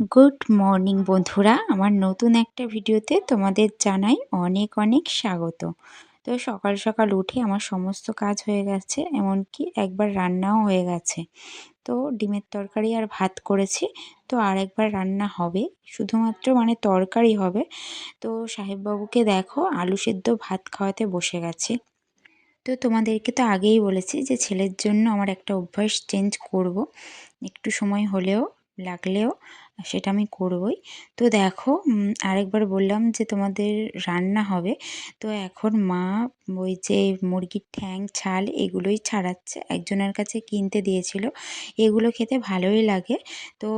Good morning বন্ধুরা। আমার নতুন একটা ভিডিওতে তোমাদের জানাই অনেক অনেক স্বাগত। তো সকাল সকাল উঠে আমার সমস্ত কাজ হয়ে গেছে, এমনকি একবার রান্নাও হয়ে গেছে। তো ডিমের তরকারি আর ভাত করেছি, তো আর একবার রান্না হবে। শুধুমাত্র মানে তরকারি হবে। তো সাহেববাবুকে দেখো, আলু সেদ্ধ ভাত খাওয়াতে বসে গেছি। তো তোমাদেরকে তো আগেই বলেছি যে ছেলের জন্য আমার একটা অভ্যাস চেঞ্জ করব। একটু সময় হলেও, লাগলেও সেটা আমি করবই। তো দেখো আরেকবার বললাম যে তোমাদের রান্না হবে। তো এখন মা ওই যে মুরগির ঠ্যাং, ছাল এগুলোই ছাড়াচ্ছে। একজনের কাছে কিনতে দিয়েছিল। এগুলো খেতে ভালোই লাগে। তো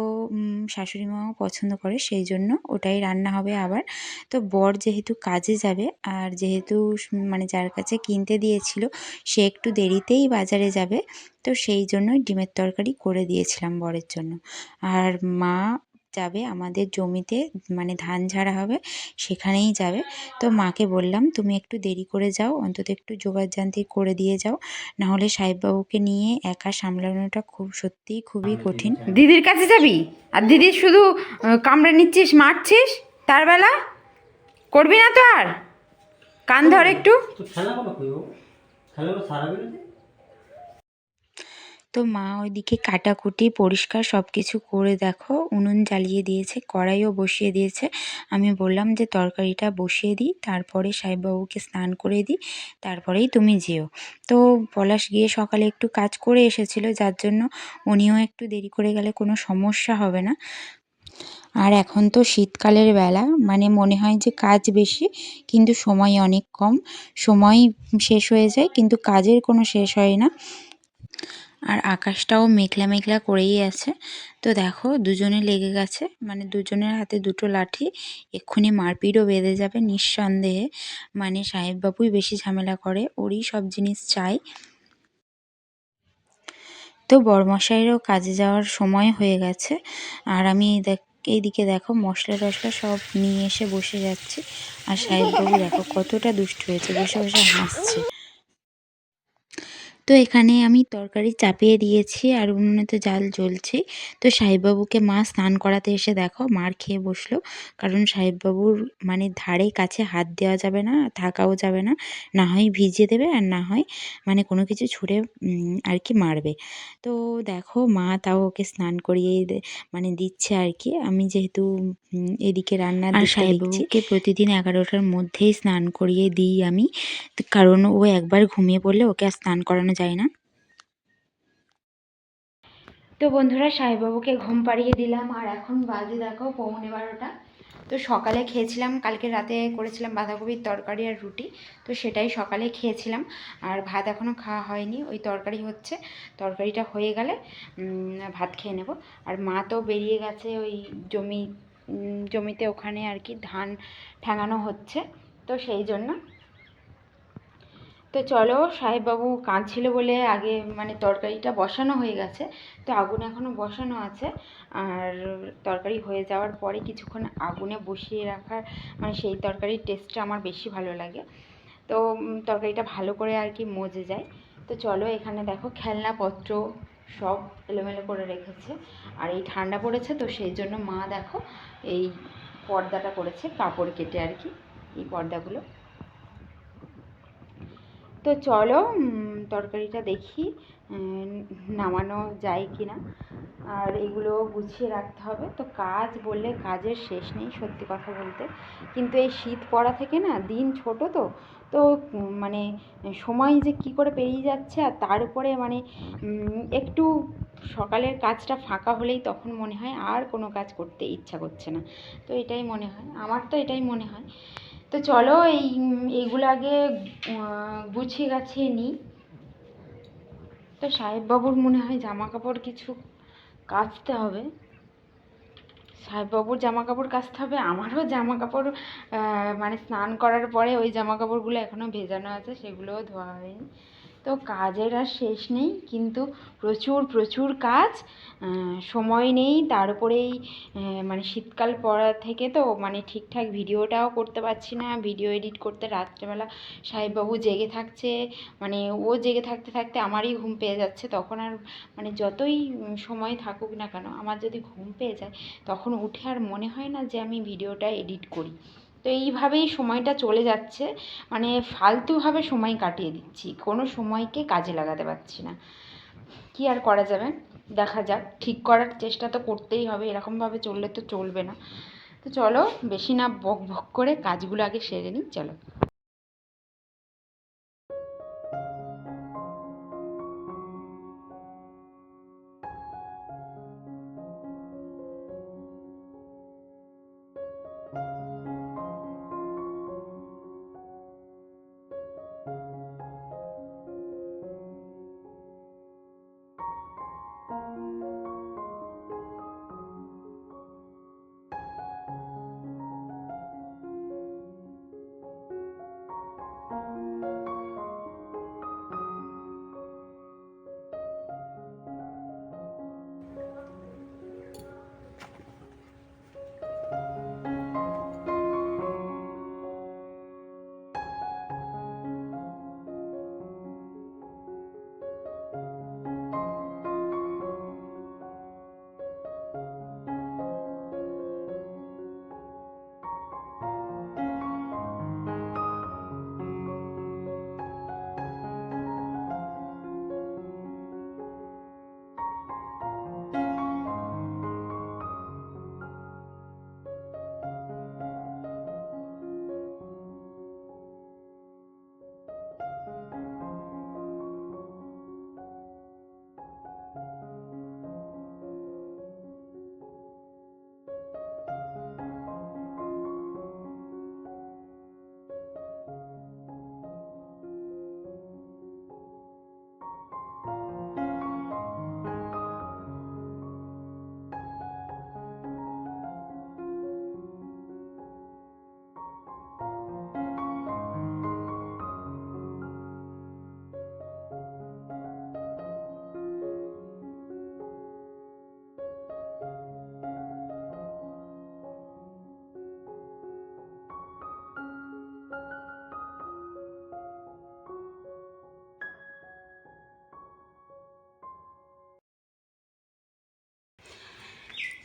শাশুড়ি মাও পছন্দ করে, সেই জন্য ওটাই রান্না হবে আবার। তো বর যেহেতু কাজে যাবে, আর যেহেতু মানে যার কাছে কিনতে দিয়েছিল, সে একটু দেরিতেই বাজারে যাবে। তো সেই জন্যই ডিমের তরকারি করে দিয়েছিলাম বরের জন্য। আর মা যাবে আমাদের জমিতে মানে ধান ঝাড়া হবে সেখানেই যাবে। তো মাকে বললাম তুমি একটু দেরি করে যাও অন্তত একটু জোগাড় যোগাযান্ত্রিক করে দিয়ে যাও। নাহলে সাহেববাবুকে নিয়ে একা সামলানোটা খুব সত্যিই খুবই কঠিন। দিদির কাছে যাবি? আর দিদি শুধু কামড়ে নিচ্ছিস মারছিস তার বেলা? করবি না তো আর? কান ধর একটু। খেলা খেলা সারা বেরোতে তো মা ওইদিকে কাটাকুটি, পরিষ্কার সব কিছু করে দেখো। উনুন জ্বালিয়ে দিয়েছে, কড়াইও বসিয়ে দিয়েছে। আমি বললাম যে তরকারিটা বসিয়ে দিই, তারপরে সাহেববাবুকে স্নান করে দিই, তারপরেই তুমি যেও। তো পলাশ গিয়ে সকালে একটু কাজ করে এসেছিল, যার জন্য উনিও একটু দেরি করে গেলে কোনো সমস্যা হবে না। আর এখন তো শীতকালের বেলা মানে মনে হয় যে কাজ বেশি, কিন্তু সময় অনেক কম। সময় শেষ হয়ে যায়, কিন্তু কাজের কোনো শেষ হয় না। আর আকাশটাও মেঘলা মেঘলা করেই আছে। তো দেখো, দুজনে লেগে গেছে। মানে দুজনের হাতে দুটো লাঠি, এক্ষুনি মারপিটও বেঁধে যাবে নিঃসন্দেহে। মানে সাহেববাবুই বেশি ঝামেলা করে, ওরই সব জিনিস চাই। তো বরমশাইয়েরও কাজে যাওয়ার সময় হয়ে গেছে। আর আমি দেখ এইদিকে দেখো, মশলা টশলা সব নিয়ে এসে বসে যাচ্ছে। আর সাহেববাবু দেখো, কতটা দুষ্ট হয়েছে, বসে বসে হাসছে। তো এখানে আমি তরকারি চাপিয়ে দিয়েছি আর উনুনে তো জাল জ্বলছে। তো সাহেববাবুকে মা স্নান করাতে এসে দেখো মার খেয়ে বসল। কারণ সাহেববাবুর মানে ধারে কাছে হাত দেওয়া যাবে না থাকাও যাবে না। না হয় ভিজিয়ে দেবে আর না হয় মানে কোনো কিছু ছুঁড়ে আর কি মারবে। তো দেখো মা তাও ওকে স্নান করিয়ে মানে দিচ্ছে আর কি। আমি যেহেতু এদিকে রান্নার সাহেববাবুকে প্রতিদিন এগারোটার মধ্যেই স্নান করিয়ে দিই আমি। কারণ ও একবার ঘুমিয়ে পড়লে ওকে আর স্নান করানো যায় না। তো বন্ধুরা সাহেববাবুকে ঘুম পাড়িয়ে দিলাম, আর এখন বাজে দেখো পৌনে বারোটা। তো সকালে খেয়েছিলাম, কালকে রাতে করেছিলাম বাঁধাকপির তরকারি আর রুটি, তো সেটাই সকালে খেয়েছিলাম। আর ভাত এখনও খাওয়া হয়নি, ওই তরকারি হচ্ছে, তরকারিটা হয়ে গেলে ভাত খেয়ে নেব। আর মা তো বেরিয়ে গেছে ওই জমি জমিতে ওখানে আর কি ধান ঠ্যাঙানো হচ্ছে, তো সেই জন্য তো চলো সাহেববাবু কাঁদছিল বলে আগে মানে তরকারিটা বসানো হয়ে গেছে। তো আগুন এখনও বসানো আছে। আর তরকারি হয়ে যাওয়ার পরে কিছুক্ষণ আগুনে বসিয়ে রাখার মানে সেই তরকারির টেস্টটা আমার বেশি ভালো লাগে। তো তরকারিটা ভালো করে আর কি মজে যায়। তো চলো এখানে দেখো খেলনাপত্র সব এলোমেলো করে রেখেছে। আর এই ঠান্ডা পড়েছে তো সেই জন্য মা দেখো এই পর্দাটা করেছে কাপড় কেটে আর কি, এই পর্দাগুলো। তো চলো তরকারিটা দেখি নামানো যায় কি না আর এগুলো গুছিয়ে রাখতে হবে। তো কাজ বললে কাজের শেষ নেই, সত্যি কথা বলতে। কিন্তু এই শীত পড়া থেকে না, দিন ছোট তো। তো মানে সময় যে কি করে পেরিয়ে যাচ্ছে আর তার উপরে মানে একটু সকালের কাজটা ফাঁকা হলেই তখন মনে হয় আর কোনো কাজ করতে ইচ্ছা করছে না। তো এটাই মনে হয়। আমার তো এটাই মনে হয়। তো চলো এই এইগুলো আগে গুছিয়ে গাছিয়ে নিই তো সাহেববাবুর মনে হয় জামা কাপড় কিছু কাচতে হবে। সাহেববাবুর জামা কাপড় কাচতে হবে, আমারও জামা কাপড় মানে স্নান করার পরে ওই জামা কাপড়গুলো এখনও ভেজানো আছে, সেগুলোও ধোয়া হয়নি। তো কাজের আর শেষ নেই, কিন্তু প্রচুর প্রচুর কাজ সময় নেই। তারপরেই মানে শীতকাল পড়া থেকে তো মানে ঠিকঠাক ভিডিওটাও করতে পারছি না। ভিডিও এডিট করতে রাত্রেবেলা সাহেববাবু জেগে থাকছে। মানে ও জেগে থাকতে থাকতে আমারই ঘুম পেয়ে যাচ্ছে। তখন আর মানে যতই সময় থাকুক না কেন, আমার যদি ঘুম পেয়ে যায়, তখন উঠে আর মনে হয় না যে আমি ভিডিওটা এডিট করি। তো এইভাবেই সময়টা চলে যাচ্ছে। মানে ফালতুভাবে সময় কাটিয়ে দিচ্ছি, কোনো সময়কে কাজে লাগাতে পারছি না। কি আর করা যাবে? দেখা যাক, ঠিক করার চেষ্টা তো করতেই হবে, এরকমভাবে চললে তো চলবে না। তো চলো, বেশি না বক বক করে কাজগুলো আগে সেরে নিই, চলো।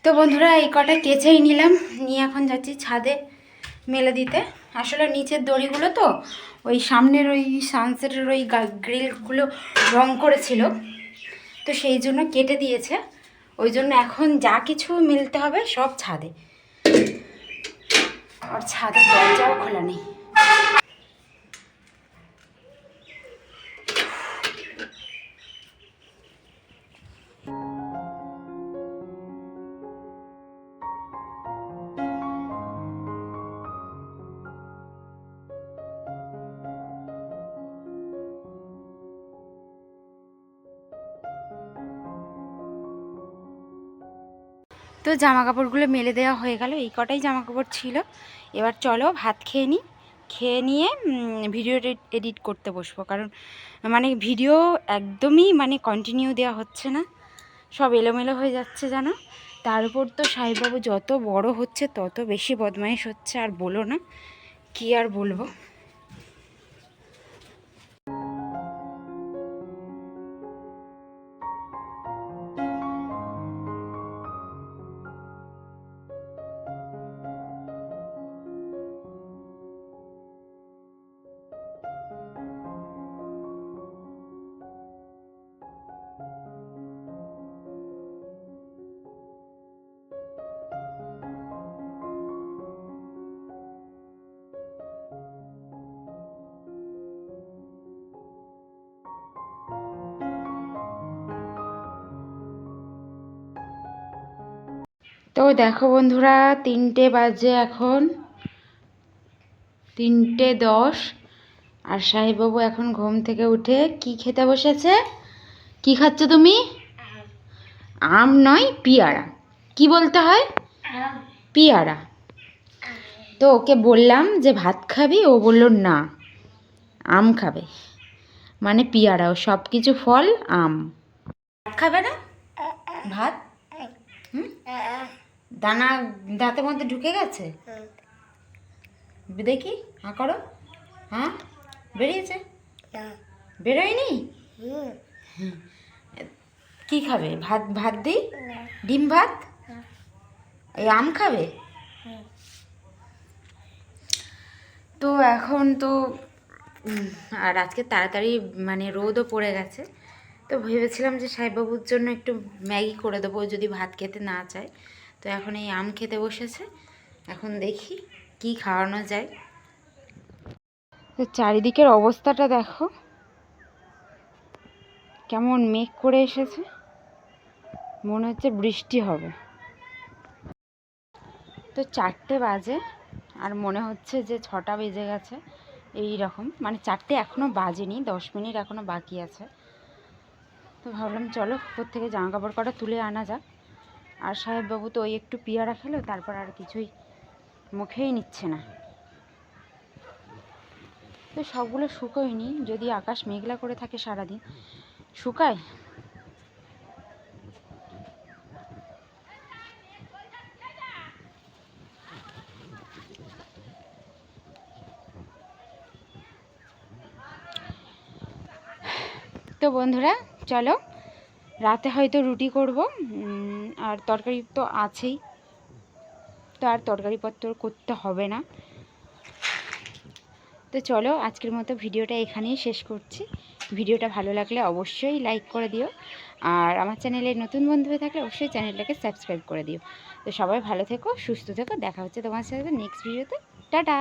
তো বন্ধুরা, এই কটা কেচেই নিলাম। নিয়ে এখন যাচ্ছি ছাদে মেলে দিতে। আসলে নিচের দড়িগুলো তো ওই সামনের ওই সানসেটের ওই গ্রিলগুলো রং করেছিল। তো সেই জন্য কেটে দিয়েছে। ওই জন্য এখন যা কিছু মিলতে হবে সব ছাদে। আর ছাদে দরজাও খোলা নেই। তো জামা কাপড়গুলো মেলে দেওয়া হয়ে গেল। এই কটাই জামা কাপড় ছিল। এবার চলো ভাত খেয়ে নিই। খেয়ে নিয়ে ভিডিও এডিট করতে বসবো। কারণ মানে ভিডিও একদমই মানে কন্টিনিউ দেওয়া হচ্ছে না। সব এলোমেলো হয়ে যাচ্ছে জানো। তার উপর তো সাহেববাবু যত বড় হচ্ছে, তত বেশি বদমাইশ হচ্ছে। আর বলো না, কি আর বলব? তো দেখো বন্ধুরা, তিনটে বাজে এখন। তিনটে দশ। আর সাহেববাবু এখন ঘুম থেকে উঠে কি খেতে বসেছে? কি খাচ্ছ তুমি? আম নয়, পিয়ারা। কি বলতে হয়? পিয়ারা। তো ওকে বললাম যে, ভাত খাবি? ও বলল, না, আম খাবে। মানে পিয়ারাও সব কিছু ফল, আম। ভাত খাবে না? ভাত? হুম? দানা দাঁতের মধ্যে ঢুকে গেছে? দেখি হ্যাঁ করো। হ্যাঁ বেরিয়েছে? বেরোয়নি? কি খাবে? ভাত ভাত দিই? ডিম ভাত? এই আম খাবে? তো এখন তো আর আজকে তাড়াতাড়ি মানে রোদও পড়ে গেছে। তো ভেবেছিলাম যে সাহেববাবুর জন্য একটু ম্যাগি করে দেবো যদি ভাত খেতে না চায়। তো এখন এই আম খেতে বসেছে। এখন দেখি কি খাওয়ানো যায়। তো চারিদিকের অবস্থাটা দেখো। কেমন মেঘ করে এসেছে। মনে হচ্ছে বৃষ্টি হবে। তো চারটে বাজে আর মনে হচ্ছে যে ছটা বেজে গেছে এই রকম। মানে চারটে এখনও বাজেনি, দশ মিনিট এখনও বাকি আছে। তো ভাবলাম চলো উপর থেকে জামা কাপড় কটা তুলে আনা যাক। আর সাহেববাবু তো ওই একটু পিয়ারা খেলো, তারপর আর কিছুই মুখেই নিচ্ছে না। তো সবগুলো শুকোয়নি, যদি আকাশ মেঘলা করে থাকে সারাদিন। শুকায়? তো বন্ধুরা, চলো রাতে হয়তো রুটি করব আর তরকারি তো আছেই। তো আর তরকারিপত্র করতে হবে না। তো চলো, আজকের মতো ভিডিওটা এখানেই শেষ করছি। ভিডিওটা ভালো লাগলে অবশ্যই লাইক করে দিও। আর আমার চ্যানেলে নতুন বন্ধু হয়ে থাকলে অবশ্যই চ্যানেলটাকে সাবস্ক্রাইব করে দিও। তো সবাই ভালো থেকো, সুস্থ থেকো। দেখা হচ্ছে তোমার সাথে নেক্সট ভিডিওতে টাটা!